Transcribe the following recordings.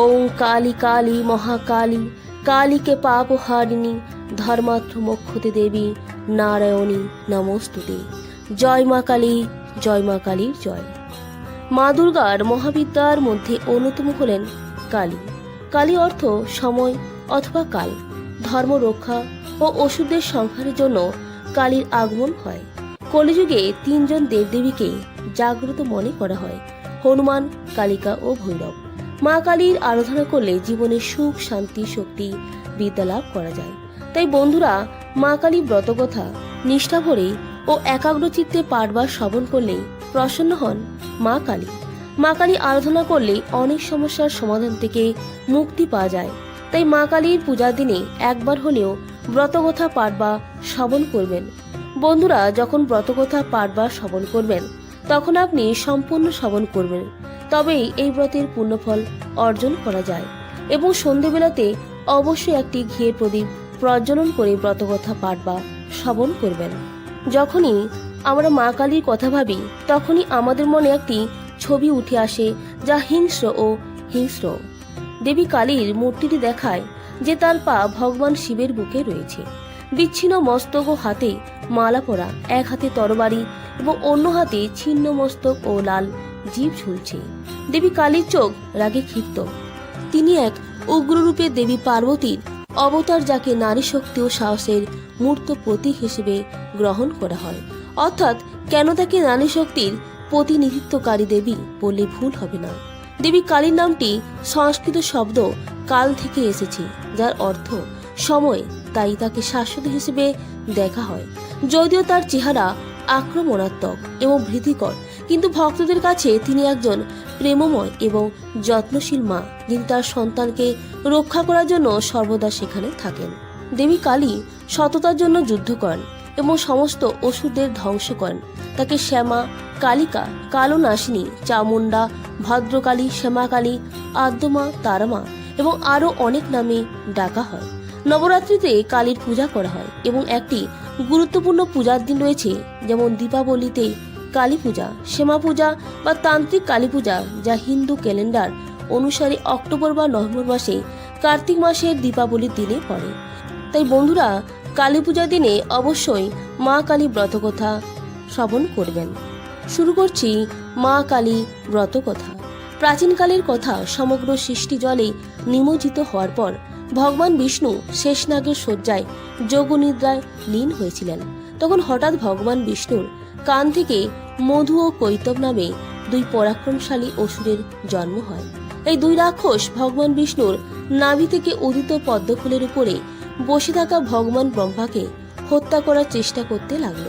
ওং কালী কালী মহাকালী, কালীকে পাপ হারিণী ধর্মাত্র মোক্ষতে দেবী, নারায়ণী নমস্তুতে। জয় মা কালী, জয় মা কালীর জয়। মা দুর্গার মহাবিদ্যার মধ্যে অন্যতম হলেন কালী। কালী অর্থ সময় অথবা কাল, ধর্ম রক্ষা ও ওষুধের সংহারের জন্য কালীর আগমন হয়। কলিযুগে তিনজন দেবদেবীকে জাগ্রত মনে করা হয়, হনুমান, কালিকা ও ভৈরব। মা কালীর আরাধনা করলে জীবনে সুখ, শান্তি, শক্তি বিদ্যা লাভ করা যায়। তাই বন্ধুরা, মা কালী ব্রতকথা, নিষ্ঠা ভরে ও একাগ্রচিত্তে পাঠ বা শ্রবণ করলে প্রসন্ন হন মা কালী। মা কালী আরাধনা করলে অনেক সমস্যার সমাধান থেকে মুক্তি পাওয়া যায়। তাই মা কালীর পূজার দিনে একবার হলেও ব্রতকথা পাঠ বা শ্রবণ করবেন। বন্ধুরা, যখন ব্রতকথা পাঠ বা শ্রবণ করবেন, তখন আপনি সম্পূর্ণ শ্রবণ করবেন। তবেই এই ব্রতের পুণ্যফল অর্জন করা যায় এবং সন্ধেবেলাতে অবশ্যই একটি ঘিয়ের প্রদীপ প্রজ্বলন করে ব্রতকথা পাঠ বা শ্রবণ করবেন। যখনই আমরা মা কালীর কথা ভাবি, তখনই আমাদের মনে একটি ছবি উঠে আসে যা হিংস্র ও হিংস্র। দেবী কালীর মূর্তিটি দেখায় যে তার পা ভগবান শিবের বুকে রয়েছে। বিচ্ছিন্ন মস্তক ও হাতে মালা পরা, এক হাতে তরবারি এবং অন্য হাতে ছিন্ন মস্তক ও লাল জীব ঝুলছে। দেবী কালীর চোখ রাগে ক্ষিপ্ত। তিনি এক উগ্ররূপে দেবী পার্বতীর অবতার যাকে নারী শক্তি ও সাহসের মূর্ত প্রতীক হিসেবে গ্রহণ করা হয়। অর্থাৎ কেন তাকে নারী শক্তির প্রতিনিধিত্বকারী দেবী বললে ভুল হবে না। দেবী কালীর নামটি সংস্কৃত শব্দ কাল থেকে এসেছে, যার অর্থ সময়, তাই তাকে শাশ্বত হিসেবে দেখা হয়। যদিও তার চেহারা আক্রমণাত্মক এবং ভীতিকর কিন্তু ভক্তদের কাছে তিনি একজন প্রেমময় এবং যত্নশীল মা। যিনি তার সন্তানকে রক্ষা করার জন্য সর্বদা সেখানে থাকেন। দেবী কালী সততার জন্য যুদ্ধ করেন এবং সমস্ত অসুরদের ধ্বংস করেন। তাকে শ্যামা, কালিকা কালো নাসিনী চামুন্ডা ভদ্রকালী, শ্যামাকালী, আদ্যমা, তারামা এবং আরও অনেক নামে ডাকা হয়। নবরাত্রিতে কালীর পূজা করা হয় এবং একটি গুরুত্বপূর্ণ পূজার দিন রয়েছে, যেমন দীপাবলিতে কালী পূজা, শ্যামা পূজা বা তান্ত্রিক কালী পূজা যা হিন্দু ক্যালেন্ডার অনুসারে অক্টোবর বা নভেম্বর মাসে কার্তিক মাসের দীপাবলির দিনে পড়ে। তাই বন্ধুরা, কালী পূজার দিনে অবশ্যই মা কালী ব্রতকথা শ্রবণ করবেন। শুরু করছি মা কালী ব্রতকথা। প্রাচীনকালের কথা সমগ্র সৃষ্টি জলে নিমজ্জিত হওয়ার পর ভগবান বিষ্ণু শেষনাগের শয্যায় যোগনিদ্রায় লীন হয়েছিলেন। তখন হঠাৎ ভগবান বিষ্ণুর কান থেকে মধু ও কৈতব নামে দুই পরাক্রমশালী অসুরের জন্ম হয়। এই দুই রাক্ষস ভগবান বিষ্ণুর নাভি থেকে উদিত পদ্মফুলের উপরে বসে থাকা ভগবান ব্রহ্মাকে হত্যা করার চেষ্টা করতে লাগল।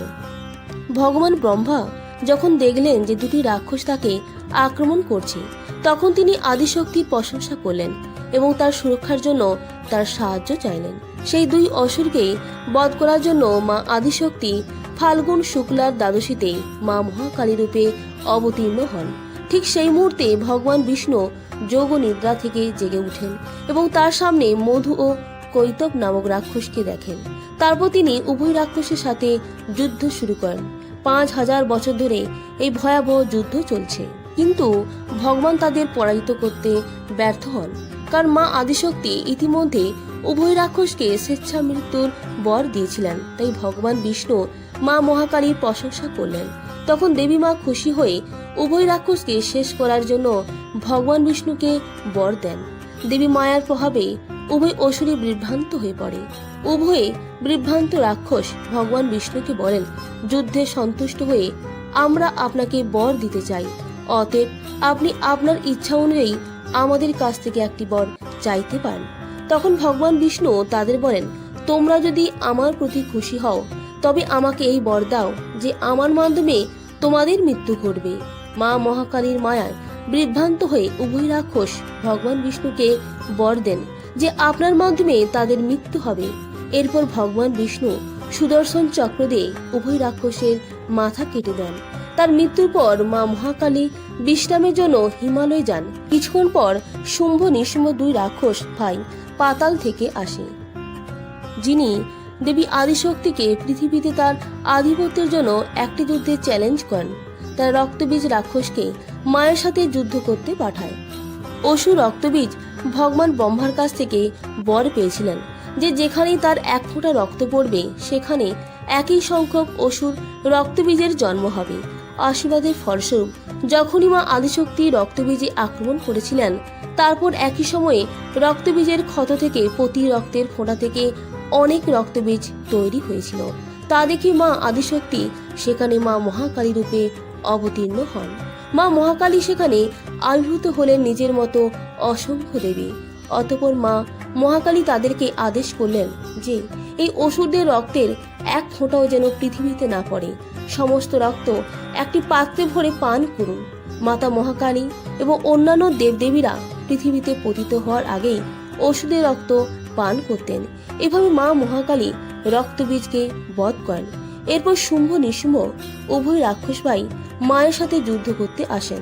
ভগবান ব্রহ্মা যখন দেখলেন যে দুটি রাক্ষস তাকে আক্রমণ করছে, তখন তিনি আদিশক্তির প্রশংসা করলেন এবং তার সুরক্ষার জন্য তার সাহায্য চাইলেন। সেই দুই অসুরকে বধ করার জন্য মা আদিশক্তি ফাল্গুন শুক্লার দ্বাদশীতে মা মহাকালী রূপে অবতীর্ণ হন। ঠিক সেই মুহূর্তে ভগবান বিষ্ণু যোগ নিদ্রা থেকে জেগে উঠেন এবং তার সামনে মধু ও কৈতব নামক রাক্ষসকে দেখেন। তারপর তিনি উভয় রাক্ষসের সাথে যুদ্ধ শুরু করেন। পাঁচ হাজার বছর ধরে এই ভয়াবহ যুদ্ধ চলছে। কিন্তু ভগবান তাদের পরাজিত করতে ব্যর্থ হন। কারণ মা আদিশক্তি ইতিমধ্যে উভয় রাক্ষসকে স্বেচ্ছা মৃত্যুর বর দিয়েছিলেন। তাই ভগবান বিষ্ণু মা মহাকালীর প্রশংসা করলেন। তখন দেবী মা খুশি হয়ে উভয় রাক্ষসকে শেষ করার জন্য ভগবান বিষ্ণুকে বর দেন। দেবী মায়ার প্রভাবে উভয় অসুরে বিভ্রান্ত হয়ে পড়ে। উভয়ে বিভ্রান্ত রাক্ষস ভগবান বিষ্ণুকে বলেন, যুদ্ধে সন্তুষ্ট হয়ে আমরা আপনাকে বর দিতে চাই। অতএব আপনি আপনার ইচ্ছা অনুযায়ী আমাদের কাছ থেকে একটি বর চাইতে পারেন। তখন ভগবান বিষ্ণু তাদের বলেন, তোমরা যদি আমার প্রতি খুশি হও তবে আমাকে এই বর দাও যে আমার মাধ্যমে তোমাদের মৃত্যু ঘটবে। মা মহাকালীর মায়ায় বিভ্রান্ত হয়ে উভয় রাক্ষস ভগবান বিষ্ণুকে বর দেন যে আপনার মাধ্যমে তাদের মৃত্যু হবে। এরপর ভগবান বিষ্ণু সুদর্শন চক্র দিয়ে উভয় রাক্ষসের মাথা কেটে দেন। তার মৃত্যুর পর মা মহাকালী বিশ্রামের জন্য হিমালয়ে যান। কিছুক্ষণ পর শুম্ভ নিশুম্ভ দুই রাক্ষস ভাই পাতাল থেকে আসে। যিনি দেবী আদিশক্তিকে পৃথিবীতে তার আধিপত্যের জন্য একটি যুদ্ধে চ্যালেঞ্জ করেন। তার রক্তবীজ রাক্ষসকে মায়ের সাথে যুদ্ধ করতে পাঠায়। অসু রক্তবীজ ভগবান ব্রহ্মার কাছ থেকে বর পেয়েছিলেন, যে যেখানেই তার এক ফোঁটা রক্ত পড়বে, সেখানে একই সংখ্যক অসুর রক্তবীজের জন্ম হবে। আশীর্বাদের ফলস্বরূপ, যখনই মা আদিশক্তি রক্তবীজে আক্রমণ করেছিলেন, তারপর একই সময়ে রক্তবীজের ক্ষত থেকে প্রতি রক্তের ফোঁটা থেকে অনেক রক্তবীজ তৈরি হয়েছিল। তা দেখে মা আদিশক্তি সেখানে মা মহাকালী রূপে অবতীর্ণ হন। মা মহাকালী সেখানে আবির্ভূত হলেন নিজের মতো অসংখ্য দেবী। অতপর মা মহাকালী তাদেরকে আদেশ করলেন যে, এই অসুরদের রক্তের এক ফোঁটাও যেন পৃথিবীতে না পড়ে। সমস্ত রক্ত একটি পাত্রে ভরে পান করুন। মাতা মহাকালী এবং অন্যান্য দেবদেবীরা পৃথিবীতে পতিত হওয়ার আগেই ওষুধের রক্ত পান করতেন। এভাবে মা মহাকালী রক্তবীজকে বধ করেন। এরপর শুম্ভ নিশুম্ভ উভয় রাক্ষস ভাই মায়ের সাথে যুদ্ধ করতে আসেন।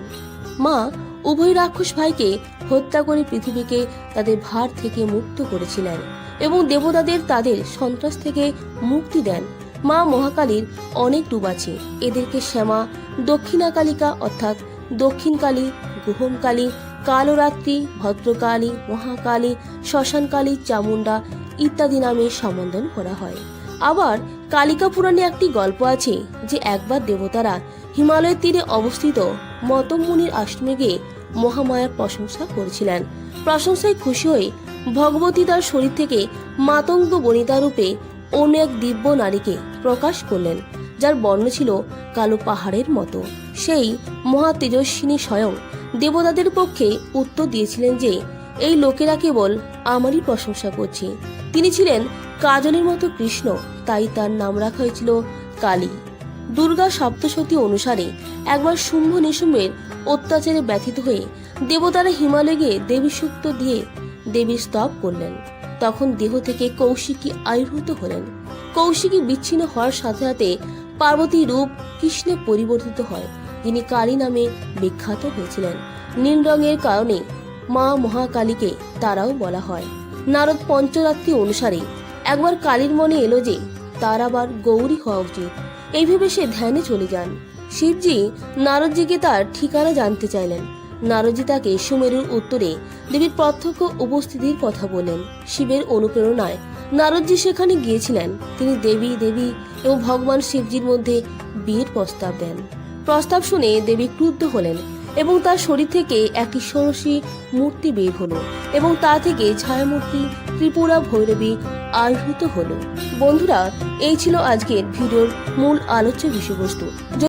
মা উভয় রাক্ষস ভাইকে হত্যা করে পৃথিবীকে তাদের ভার থেকে মুক্ত করেছিলেন এবং দেবতাদের তাদের সন্ত্রাস থেকে মুক্তি দেন। মা মহাকালীর অনেক রূপ আছে এদেরকে শ্যামা, দক্ষিণাকালিকা অর্থাৎ দক্ষিণকালী গুহমকালী কালরাত্রি, ভদ্রকালী, মহাকালী, শ্মশানকালী চামুন্ডা ইত্যাদি নামে সম্বোধন করা হয়। আবার কালিকা পুরাণে একটি গল্প আছে যে একবার দেবতারা হিমালয়ের তীরে অবস্থিত মতমুনির আশ্রমে গিয়ে মহামায়ার প্রশংসা করেছিলেন। প্রশংসায় খুশি হয়ে ভগবতী তার শরীর থেকে মাতঙ্গ বনিতা রূপে অন্য এক দিব্য নারীকে প্রকাশ করলেন, যার বর্ণ ছিল কালো পাহাড়ের মতো। সেই মহা তেজস্বিনী স্বয়ং দেবতাদের পক্ষে উত্তর দিয়েছিলেন যে, এই লোকেরা কেবল আমারই প্রশংসা করছে। তিনি ছিলেন কাজলের মতো কৃষ্ণ, তাই তার নাম রাখা হয়েছিল কালী। দুর্গা সপ্তশতী অনুসারে একবার শুম্ভ নিশুম্ভের অত্যাচারে ব্যথিত হয়ে দেবতারা হিমালয়ে গিয়ে দেবী সূক্ত দিয়ে দেবীর স্তব করলেন। তখন দেহ থেকে কৌশিকী আবির্ভূত হলেন। কৌশিকী বিচ্ছিন্ন হওয়ার সাথে সাথে পার্বতী রূপ কৃষ্ণে পরিবর্তিত হয়। যিনি কালী নামে বিখ্যাত হয়েছিলেন। নীল রঙের কারণে মা মহাকালীকে তারাও বলা হয়। নারদ পঞ্চরাত্রি অনুসারে একবার কালীর মনে এলো যে তার আবার গৌরী হওয়া উচিত। এই ভেবে সে ধ্যানে চলে যান। শিবজি নারদজিকে তার ঠিকানা জানতে চাইলেন। নারদজি তাকে সুমেরুর উত্তরে দেবীর প্রত্যক্ষ উপস্থিতির কথা বলেন শিবের অনুপ্রেরণায় নারদজি সেখানে গিয়েছিলেন। তিনি দেবী দেবী এবং ভগবান শিবজির মধ্যে বিয়ের প্রস্তাব দেন। প্রস্তাব শুনে দেবী ক্রুদ্ধ হলেন এবং তার শরীর থেকে একটি ষোড়শী মূর্তি বের হলো এবং তা থেকে ছায়ামূর্তি ত্রিপুরা ভৈরবী আবির্ভূত হলো। বন্ধুরা, এই ছিল আজকের ভিডিওর মূল আলোচ্য বিষয়বস্তু।